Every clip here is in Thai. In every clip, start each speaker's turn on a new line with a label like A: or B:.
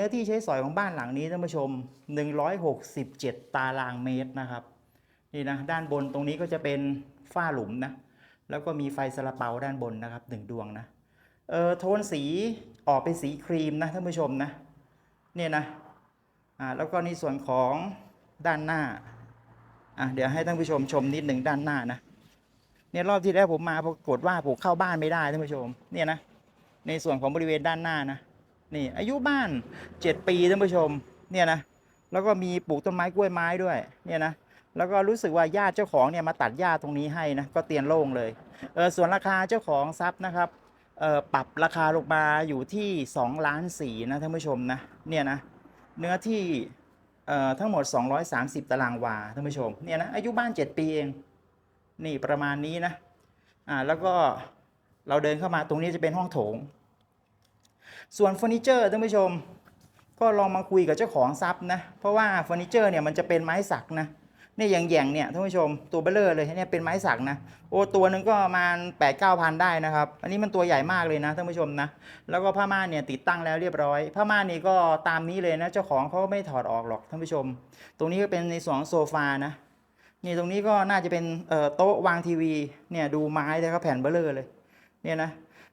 A: นื้อที่ใช้สอยของบ้านหลังนี้ท่านผู้ชม 167 ตารางเมตรนะครับนี่นะด้านบนตรงนี้ก็จะเป็นฝ้าหลุมนะแล้วก็มีไฟสลับเปาด้านบนนะครับหนึ่งดวงนะเออโทนสีออกเป็นสีครีมนะท่านผู้ชมนะเนี่ยนะอ่าแล้วก็ในส่วนของด้านหน้าอะเดี๋ยวให้ท่านผู้ชมชมนิดหนึ่งด้านหน้านะเนี่ยรอบที่แล้วผมมาปรากฏว่าผมเข้าบ้านไม่ได้ท่านผู้ชมเนี่ยนะในส่วนของบริเวณด้านหน้านะ นี่อายุบ้าน 7 ปีท่านผู้ชมเนี่ยนะแล้วก็มีปลูกต้นไม้กล้วยไม้ด้วยเนี่ยนะแล้วก็รู้สึกว่าญาติเจ้าของเนี่ยมาตัดหญ้าตรงนี้ให้นะก็เตียนโล่งเลยเออส่วนราคาเจ้าของทรัพย์นะครับเออปรับราคาลงมาอยู่ที่2ล้านสี่นะท่านผู้ชมนะเนี่ยนะเนื้อที่เอ่อทั้งหมด 230 ตารางวาท่านผู้ชมเนี่ยนะอายุบ้าน 7 ปีเองนี่ประมาณนี้นะอ่าแล้วก็เราเดินเข้ามาตรงนี้จะเป็นห้องโถง ส่วนเฟอร์นิเจอร์ท่านผู้ชม ก็ลองมาคุยกับเจ้าของทรัพย์นะ เพราะว่าเฟอร์นิเจอร์เนี่ยมันจะเป็นไม้สักนะเนี่ยอย่างแยงเนี่ยท่านผู้ชมตัวเบลเลอร์เลยเนี่ยเป็นไม้สักนะโอ้ตัวหนึ่งก็ประมาณ8ปดเก้าพันได้นะครับ อันนี้มันตัวใหญ่มากเลยนะท่านผู้ชมนะ แล้วก็ผ้าม่านเนี่ยติดตั้งแล้วเรียบร้อย ผ้าม่านนี่ก็ตามนี้เลยนะ เจ้าของเขาก็ไม่ถอดออกหรอกท่านผู้ชม ตรงนี้ก็เป็นในส่วนของโซฟานะนี่ตรงนี้ก็น่าจะเป็นโต๊ะวางทีวีเนี่ยดูไม้เลยครับแผ่นเบลเลอร์เลยเนี่ยนะ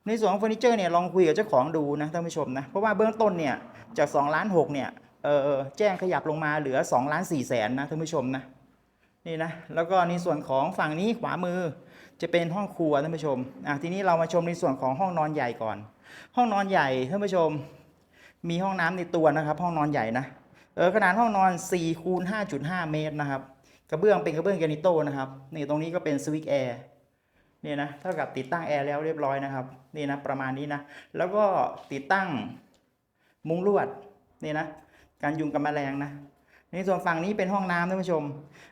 A: ในส่วนของเฟอร์นิเจอร์เนี่ยลองคุยกับเจ้าของดูนะท่านผู้ชมนะเพราะว่าเบื้องต้นเนี่ยจาก2ล้าน6เนี่ยเออแจ้งขยับลงมาเหลือ2ล้าน4แสนนะท่านผู้ชมนะนี่นะแล้วก็ในส่วนของฝั่งนี้ขวามือจะเป็นห้องครัวท่านผู้ชมอะทีนี้เรามาชมในส่วนของห้องนอนใหญ่ก่อน ห้องนอนใหญ่ท่านผู้ชม มีห้องน้ำในตัวนะครับ ห้องนอนใหญ่นะเออขนาดห้องนอน4คูณ5.5 เมตรนะครับกระเบื้องเป็นกระเบื้องแกรนิโตนะครับนี่ตรงนี้ก็เป็นสวิตแอร์ นี่นะเท่ากับติดตั้งแอร์แล้วเรียบร้อยนะครับนี่นะประมาณนี้นะแล้วก็ติดตั้งมุ้งลวดนี่นะการยุงกับแมลงนะในส่วนฝั่งนี้เป็นห้องน้ำท่านผู้ชม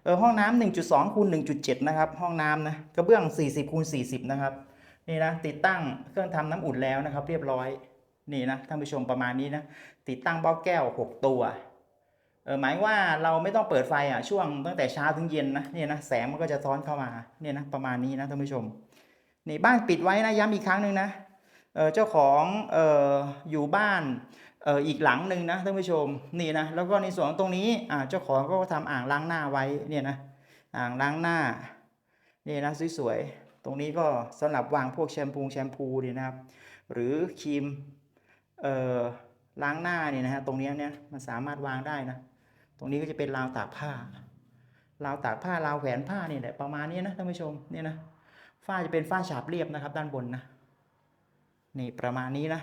A: เออห้องน้ำ1.2คูณ1.7 นะครับ ห้องน้ำนะกระเบื้อง 40คูณ40 นะครับนี่นะติดตั้งเครื่องทำน้ำอุ่นแล้วนะครับ เรียบร้อยนี่นะท่านผู้ชมประมาณนี้นะติดตั้งเบ้าแก้ว 6 ตัว หมายว่าเราไม่ต้องเปิดไฟอะช่วงตั้งแต่เช้าถึงเย็นนะเนี่ยนะแสงมันก็จะซ้อนเข้ามาเนี่ยนะประมาณนี้นะท่านผู้ชมนี่บ้านปิดไว้นะย้ำอีกครั้งหนึ่งนะเออเจ้าของเอออยู่บ้านเอออีกหลังหนึ่งนะท่านผู้ชมนี่นะแล้วก็ในส่วนตรงนี้อ่าเจ้าของก็ทำอ่างล้างหน้าไว้เนี่ยนะอ่างล้างหน้านี่นะสวยๆตรงนี้ก็สำหรับวางพวกแชมพูแชมพูเนี่ยนะครับ หรือครีมเออล้างหน้าเนี่ยนะฮะตรงนี้เนี่ยมันสามารถวางได้นะ ตรงนี้ก็จะเป็นราวตากผ้าราวตากผ้าราวแขวนผ้าเนี่แหละประมาณนี้นะท่านผู้ชมเนี่ยนะฝ้าจะเป็นฝ้าฉาบเรียบนะครับ ด้านบนนะนี่ประมาณนี้นะ